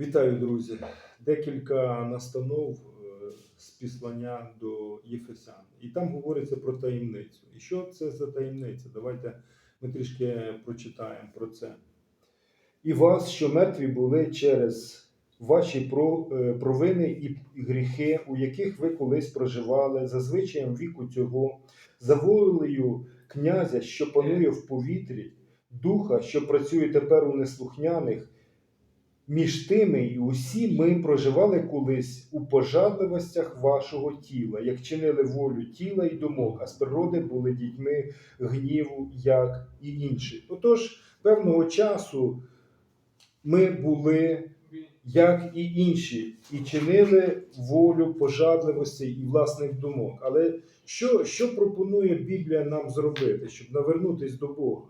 Вітаю, друзі! Декілька настанов е, з післання до Єфесян. І там говориться про таємницю. І що це за таємниця? Давайте ми трішки прочитаємо про це. І вас, що мертві були через ваші е, провини і гріхи, у яких ви колись проживали, за звичаєм віку цього, за волею князя, що панує в повітрі, духа, що працює тепер у неслухняних. Між тими і усі ми проживали колись у пожадливостях вашого тіла, як чинили волю тіла і думок, а з природи були дітьми гніву, як і інші. Отож, певного часу ми були як і інші, і чинили волю пожадливостей і власних думок. Але що, що пропонує Біблія нам зробити, щоб навернутися до Бога?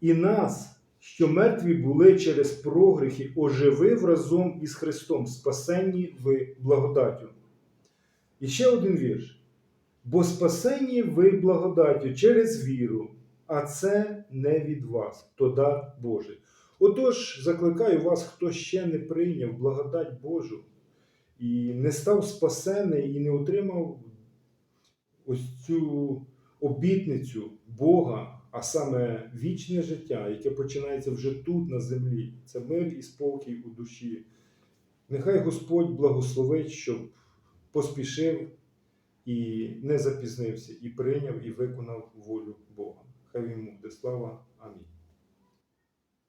І нас, що мертві були через прогріхи, оживив разом із Христом, спасенні ви благодаттю. І ще один вірш. Бо спасенні ви благодаттю через віру, а це не від вас, то дар Божий. Отож, закликаю вас, хто ще не прийняв благодать Божу і не став спасений і не отримав ось цю обітницю Бога, а саме вічне життя, яке починається вже тут, на землі. Це мир і спокій у душі. Нехай Господь благословить, щоб поспішив і не запізнився, і прийняв, і виконав волю Бога. Хай йому буде слава.